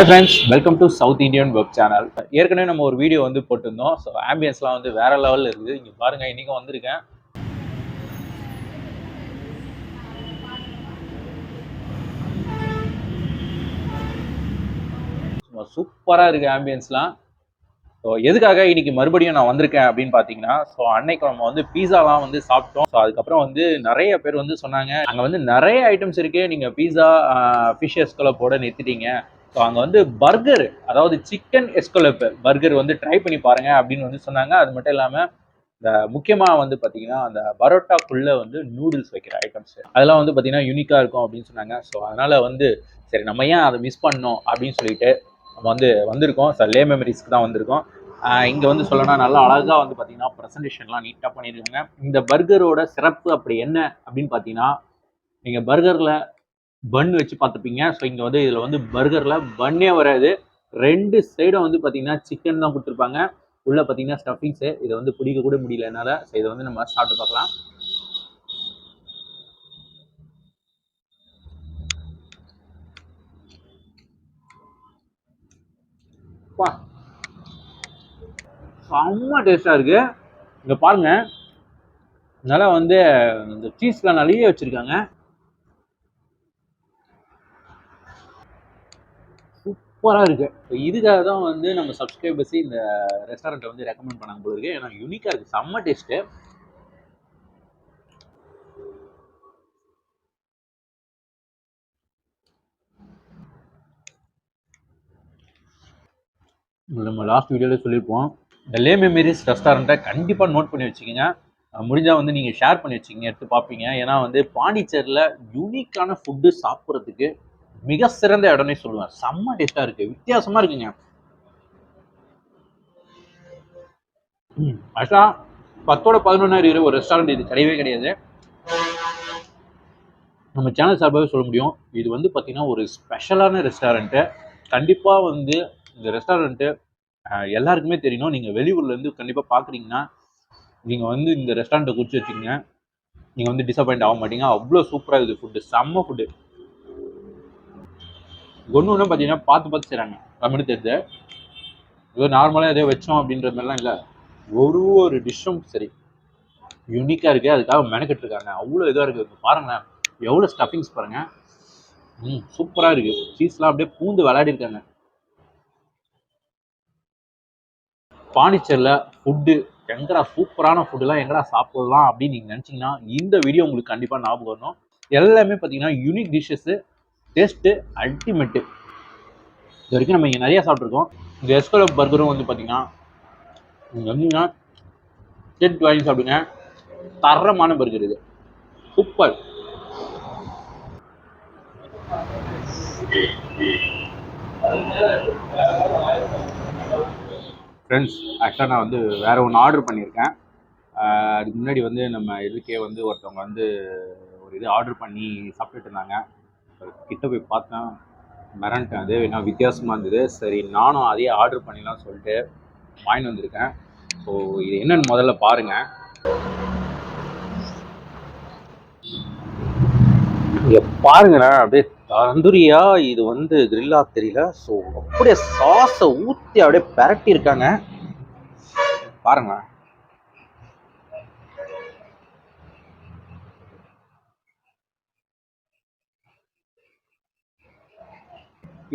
Hi friends welcome to South Indian web channel ஏற்கனவே நம்ம ஒரு வீடியோ வந்து போட்டிருந்தோம். ஸோ ஆம்பியன்ஸ்லாம் வந்து வேற லெவலில் இருக்குது. இங்கே பாருங்க இன்றைக்கும் வந்திருக்கேன். சூப்பராக இருக்குது ஆம்பியன்ஸ்லாம் ஸோ எதுக்காக இன்னைக்கு மறுபடியும் நான் வந்திருக்கேன் அப்படின்னு பார்த்தீங்கன்னா ஸோ அன்னைக்கு நம்ம வந்து பீஸாலாம் வந்து சாப்பிட்டோம். ஸோ அதுக்கப்புறம் வந்து நிறைய பேர் வந்து சொன்னாங்க அங்கே வந்து நிறைய ஐட்டம்ஸ் இருக்கு. நீங்கள் பீஸா ஃபிஷ் போட நிறுத்திட்டீங்க. ஸோ அங்கே வந்து பர்கர் அதாவது சிக்கன் எஸ்கலப்பு பர்கர் வந்து ட்ரை பண்ணி பாருங்க அப்படின்னு வந்து சொன்னாங்க. அது மட்டும் இல்லாமல் இந்த முக்கியமாக வந்து பார்த்தீங்கன்னா அந்த பரோட்டாக்குள்ளே வந்து நூடுல்ஸ் வைக்கிற ஐட்டம்ஸ் அதெல்லாம் வந்து பார்த்தீங்கன்னா யூனிக்காக இருக்கும் அப்படின்னு சொன்னாங்க. ஸோ அதனால் வந்து சரி நம்ம ஏன் அதை மிஸ் பண்ணோம் அப்படின்னு சொல்லிட்டு நம்ம வந்து வந்திருக்கோம். சார் லே மெமரிஸ்க்கு தான் வந்திருக்கோம். இங்கே வந்து சொல்லணும்னா நல்லா அழகாக வந்து பார்த்தீங்கன்னா ப்ரெசன்டேஷன்லாம் நீட்டாக பண்ணியிருக்காங்க. இந்த பர்கரோட சிறப்பு அப்படி என்ன அப்படின்னு பார்த்தீங்கன்னா நீங்கள் பர்கரில் பன் வச்சு பார்த்துப்பீங்க. ஸோ இங்கே வந்து இதில் வந்து பர்கரில் பன்னே வராது. ரெண்டு சைடும் வந்து பார்த்தீங்கன்னா சிக்கன் தான் கொடுத்துருப்பாங்க. உள்ளே பார்த்தீங்கன்னா ஸ்டஃபிங்ஸு இதை வந்து பிடிக்க கூட முடியல என்னால். ஸோ இதை வந்து நம்ம சாப்பிட்டு பார்க்கலாம். அப்பா செம்ம டேஸ்டாக இருக்குது இங்கே பாருங்க. நல்லா வந்து இந்த சீஸ்லாம் நிறைய வச்சுருக்காங்க. சூப்பராக இருக்குது இப்போ இதுக்காக தான் வந்து நம்ம சப்ஸ்கிரைபர்ஸ் இந்த ரெஸ்டாரண்ட்டை வந்து ரெக்கமெண்ட் பண்ணாங்க போல இருக்கு. ஏன்னா யூனிக்காக இருக்குது செம்ம டேஸ்ட்டு நம்ம லாஸ்ட் வீடியோவில் சொல்லியிருப்போம். இந்த லே மெமரிஸ் ரெஸ்டாரண்ட்டை கண்டிப்பாக நோட் பண்ணி வச்சுக்கோங்க. முடிஞ்சால் வந்து நீங்கள் ஷேர் பண்ணி வச்சுக்கிங்க எடுத்து பார்ப்பீங்க. ஏன்னா வந்து பாண்டிச்சேரியில் யூனிக்கான ஃபுட்டு சாப்பிட்றதுக்கு மிக சிறந்த இடம்னே சொல்லுவேன். செம்ம டேஸ்ட்டாக இருக்குது வித்தியாசமாக இருக்குங்க. ஆக்சுவலாக பத்தோட பதினொன்றாயிரம் இருபது ஒரு ரெஸ்டாரண்ட் இது கிடையவே கிடையாது. நம்ம சேனல் சார்பாகவே சொல்ல முடியும். இது வந்து பார்த்தீங்கன்னா ஒரு ஸ்பெஷலான ரெஸ்டாரண்ட்டு கண்டிப்பாக வந்து இந்த ரெஸ்டாரண்ட்டு எல்லாருக்குமே தெரியணும் நீங்கள் வெளியூர்லேருந்து கண்டிப்பாக பார்க்குறீங்கன்னா நீங்கள் வந்து இந்த ரெஸ்டாரண்ட்டை குறித்து வச்சுக்கோங்க. நீங்கள் வந்து டிசப்பாயிண்ட் ஆக மாட்டீங்க. அவ்வளோ சூப்பராக இருக்குது ஃபுட்டு செம்ம ஃபுட்டு ஒன்று ஒன்றும் பார்த்தீங்கன்னா பார்த்து பார்த்து செய்கிறாங்க தமிழ் தெரிஞ்சு. ஏதோ நார்மலாக எதோ வச்சோம் அப்படின்ற மாதிரிலாம் இல்லை. ஒரு ஒரு டிஷ்ஷும் சரி. யூனிக்காக இருக்குது அதுக்காக மெனக்கெட்டு இருக்காங்க. அவ்வளோ இதாக இருக்குது பாருங்களேன். எவ்வளோ ஸ்டஃபிங்ஸ் பாருங்கள் ம் சூப்பராக இருக்குது சீஸ்லாம் அப்படியே பூந்து விளையாடி இருக்காங்க. பாண்டிச்சேரியில் ஃபுட்டு எங்கடா சூப்பரான ஃபுட்டுலாம் எங்கடா சாப்பிடலாம் அப்படின்னு நீங்கள் நினச்சிங்கன்னா இந்த வீடியோ உங்களுக்கு கண்டிப்பாக ஞாபகம் வரணும். எல்லாமே பார்த்தீங்கன்னா யூனிக் டிஷ்ஷஸ்ஸு டேஸ்ட்டு அல்டிமேட்டு இது வரைக்கும் நம்ம இங்கே நிறையா சாப்பிட்ருக்கோம் இந்த எஸ்கோலோ பர்கரும் வந்து பார்த்தீங்கன்னா நீங்கள் வந்தீங்கன்னா செட் வாங்கி சாப்பிடுங்க. தரமான பர்கர் இது. சூப்பர் ஃப்ரெண்ட்ஸ் ஆக்சுவலாக நான் வந்து வேறு ஒன்று ஆர்டர் பண்ணியிருக்கேன். அதுக்கு முன்னாடி வந்து நம்ம இதுக்கே வந்து ஒருத்தவங்க வந்து ஒரு இது ஆர்டர் பண்ணி சாப்பிட்டுட்டு இருந்தாங்க. கிட்ட போய் பார்த்தேன் மிரண்டேன். அது என்ன வித்தியாசமாக இருந்தது. சரி நானும் அதே ஆர்டர் பண்ணிடலாம் சொல்லிட்டு வாங்கிட்டு வந்திருக்கேன். ஸோ இது என்னன்னு முதல்ல பாருங்கள் இங்கே பாருங்களேன் அப்படியே தந்தூரியா? இது வந்து கிரில்லா தெரியல. ஸோ அப்படியே சாஸை ஊற்றி அப்படியே பரட்டி இருக்காங்க பாருங்க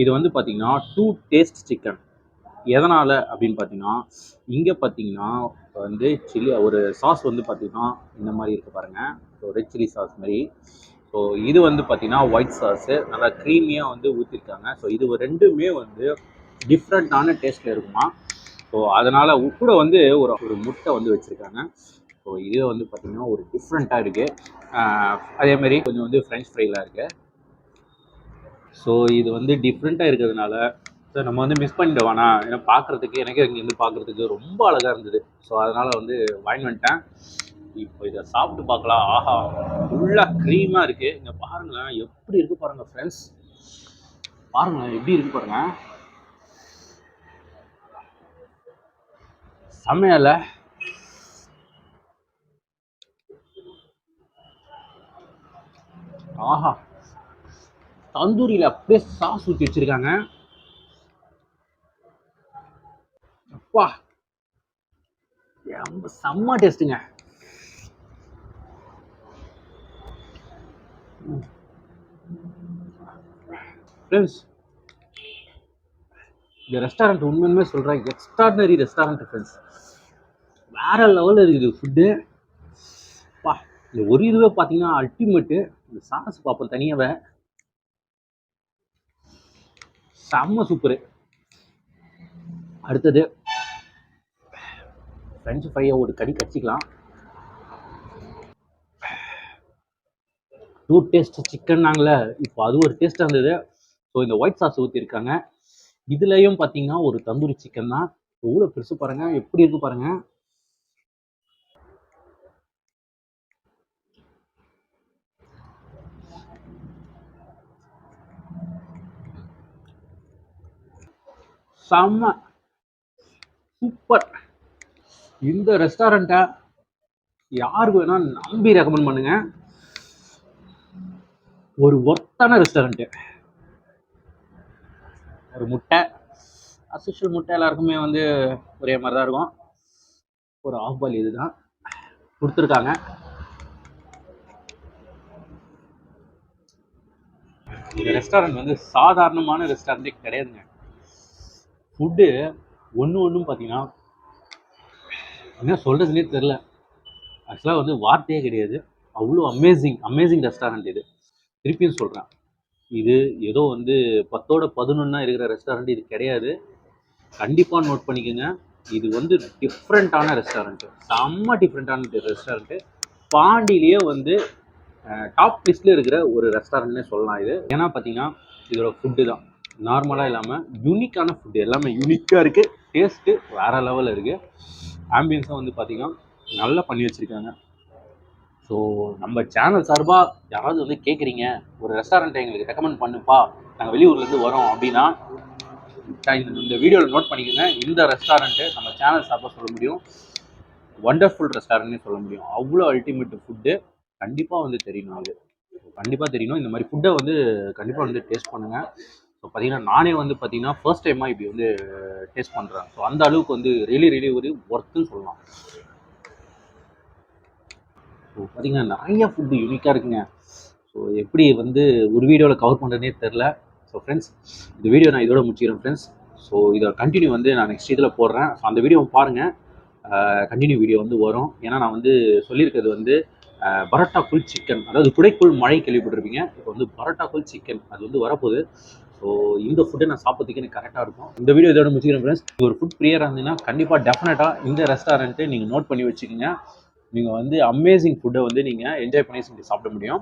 இது வந்து பார்த்தீங்கன்னா டூ டேஸ்ட் சிக்கன் எதனால் அப்படின்னு பார்த்தீங்கன்னா இங்கே பார்த்தீங்கன்னா வந்து சில்லி ஒரு சாஸ் வந்து பார்த்தீங்கன்னா இந்த மாதிரி இருக்குது பாருங்கள் ஸோ ரெட் சில்லி சாஸ் மாதிரி. ஸோ இது வந்து பார்த்தீங்கன்னா ஒயிட் சாஸு நல்லா க்ரீமியாக வந்து ஊற்றிருக்காங்க ஸோ இது ரெண்டுமே வந்து டிஃப்ரெண்ட்டான டேஸ்ட்டில் இருக்குமா? ஸோ அதனால் கூட வந்து ஒரு ஒரு முட்டை வந்து வச்சுருக்காங்க. ஸோ இது வந்து பார்த்திங்கன்னா ஒரு டிஃப்ரெண்ட்டாக இருக்குது அதேமாரி கொஞ்சம் வந்து ஃப்ரெஞ்ச் ஃப்ரைலாம் இருக்குது ஸோ இது வந்து டிஃப்ரெண்ட்டாக இருக்கிறதுனால ஸோ நம்ம வந்து மிஸ் பண்ணிட வேணாம் ஏன்னா பார்க்குறதுக்கு எனக்கு இங்கேருந்து பார்க்குறதுக்கு ரொம்ப அழகாக இருந்தது. ஸோ அதனால் வந்து வாங்கி வந்துட்டேன். இப்போ இதை சாப்பிட்டு பார்க்கலாம். ஆஹா ஃபுல்லாக க்ரீமாக இருக்குது இங்கே பாருங்களேன் எப்படி இருக்குது பாருங்கள் ஃப்ரெண்ட்ஸ் பாருங்களேன் எப்படி இருக்குது பாருங்க. செம்மையில. ஆஹா. தந்தூரியில் அப்படியே சாஸ் ஊற்றி வச்சுருக்காங்க. அப்பா. ரொம்ப செம்ம டேஸ்ட்டுங்க. ஃப்ரெண்ட்ஸ் இந்த ரெஸ்டாரண்ட் உண்மையுமே சொல்கிறேன் எக்ஸ்ட்ராடனரி ரெஸ்டாரண்ட் ஃப்ரெண்ட்ஸ் வேற லெவலில் இருக்குது ஃபுட்டு பா இந்த ஒரு இதுவே பார்த்தீங்கன்னா அல்டிமேட்டு இந்த சாஸ் பார்ப்போம் தனியாகவே செம்ம சூப்பரு அடுத்தது ஃப்ரெஞ்சு ஃப்ரையை ஒரு கடி கடிச்சிக்கலாம். டூ டேஸ்ட் சிக்கன்னாங்களே இப்போ அது ஒரு டேஸ்ட்டாக இருந்தது. ஸோ இந்த ஒயிட் சாஸ் ஊற்றிருக்காங்க இதுலேயும் பார்த்தீங்கன்னா ஒரு தந்தூரி சிக்கன் தான். எவ்வளோ பெருசு பாருங்கள் எப்படி இருக்கு பாருங்கள் செம்ம. சூப்பர் இந்த ரெஸ்டாரண்ட்டை யாருக்கு வேணால் நம்பி ரெக்கமெண்ட் பண்ணுங்க. ஒரு ஒர்த்தான ரெஸ்டாரண்ட்டு ஒரு முட்டை. அசிஷுவல் முட்டை எல்லாருக்குமே வந்து ஒரே மாதிரி தான் இருக்கும். ஒரு ஆஃப் பால் இதுதான். கொடுத்துருக்காங்க. இந்த ரெஸ்டாரண்ட் வந்து சாதாரணமான ரெஸ்டாரண்ட்டே கிடையாதுங்க. ஃபுட்டு ஒன்று ஒன்றும் பார்த்தீங்கன்னா என்ன சொல்கிறதுனே தெரில ஆக்சுவலாக வந்து வார்த்தையே கிடையாது. அவ்வளோ அமேசிங் அமேசிங் ரெஸ்டாரண்ட் இது. திருப்பியும் சொல்கிறேன் இது ஏதோ வந்து பத்தோட பதினொன்னா இருக்கிற ரெஸ்டாரண்ட் இது கிடையாது. கண்டிப்பாக நோட் பண்ணிக்கோங்க. இது வந்து டிஃப்ரெண்ட்டான ரெஸ்டாரண்ட்டு செம்ம டிஃப்ரெண்ட்டான ரெஸ்டாரண்ட்டு பாண்டியிலேயே வந்து டாப் லிஸ்ட்டில் இருக்கிற ஒரு ரெஸ்டாரண்ட்னே சொல்லலாம் இது. ஏன்னா பார்த்தீங்கன்னா இதோட ஃபுட்டு தான். நார்மலாக இல்லாமல் யூனிக்கான ஃபுட்டு எல்லாமே யூனிக்காக இருக்குது டேஸ்ட்டு வேறு லெவலில் இருக்குது ஆம்பியன்ஸும் வந்து பார்த்திங்கன்னா நல்லா பண்ணி வச்சுருக்காங்க. ஸோ நம்ம சேனல் சார்பாக யாராவது வந்து கேட்குறீங்க ஒரு ரெஸ்டாரண்ட்டை எங்களுக்கு ரெக்கமெண்ட் பண்ணுப்பா நாங்கள் வெளியூர்லேருந்து வரோம் அப்படின்னா இந்த- இந்த வீடியோவில் நோட் பண்ணிக்கோங்க. இந்த ரெஸ்டாரண்ட்டு நம்ம சேனல் சார்பாக சொல்ல முடியும். ஒண்டர்ஃபுல் ரெஸ்டாரண்ட்னே சொல்ல முடியும். அவ்வளோ அல்டிமேட் ஃபுட்டு கண்டிப்பாக வந்து தெரியணும் அது கண்டிப்பாக தெரியணும் இந்த மாதிரி ஃபுட்டை வந்து கண்டிப்பாக வந்து டேஸ்ட் பண்ணுங்கள் ஸோ பார்த்தீங்கன்னா நானே வந்து பார்த்தீங்கன்னா ஃபர்ஸ்ட் டைமாக இப்படி வந்து டேஸ்ட் பண்ணுறேன் ஸோ அந்த அளவுக்கு வந்து ரியலி ரியலி ஒரு ஒர்த்துன்னு சொல்லலாம். ஸோ பார்த்தீங்கன்னா நிறைய ஃபுட்டு யூனிக்காக இருக்குங்க. ஸோ எப்படி வந்து ஒரு வீடியோவில் கவர் பண்ணுறதுனே தெரில ஸோ ஃப்ரெண்ட்ஸ் இந்த வீடியோ நான் இதோட முடிச்சுக்கிறேன் ஃப்ரெண்ட்ஸ் ஸோ இதோட கண்டினியூ வந்து நான் நெக்ஸ்ட் இதில் போடுறேன். ஸோ அந்த வீடியோ பாருங்கள் கண்டினியூ வீடியோ வந்து வரும். ஏன்னா நான் வந்து சொல்லியிருக்கிறது வந்து பரோட்டா குல் சிக்கன் அதாவது குடைக்குள் மழை கேள்விப்பட்டிருப்பீங்க. இப்போ வந்து பரோட்டா குல் சிக்கன் அது வந்து வரப்போகுது. ஸோ இந்த ஃபுட்டை நான் சாப்பிட்றதுக்கு எனக்கு கரெக்டாக இருக்கும். இந்த வீடியோ இதோட முடிச்சுக்கிறேன் ஃப்ரெண்ட்ஸ் ஒரு ஃபுட் ப்ரியராக இருந்தீங்கன்னா கண்டிப்பாக டெஃபினட்டாக இந்த ரெஸ்டாரண்ட்டு நீங்கள் நோட் பண்ணி வச்சுக்கோங்க. நீங்கள் வந்து அமேசிங் ஃபுட்டை வந்து நீங்கள் என்ஜாய் பண்ணி சாப்பிட முடியும்.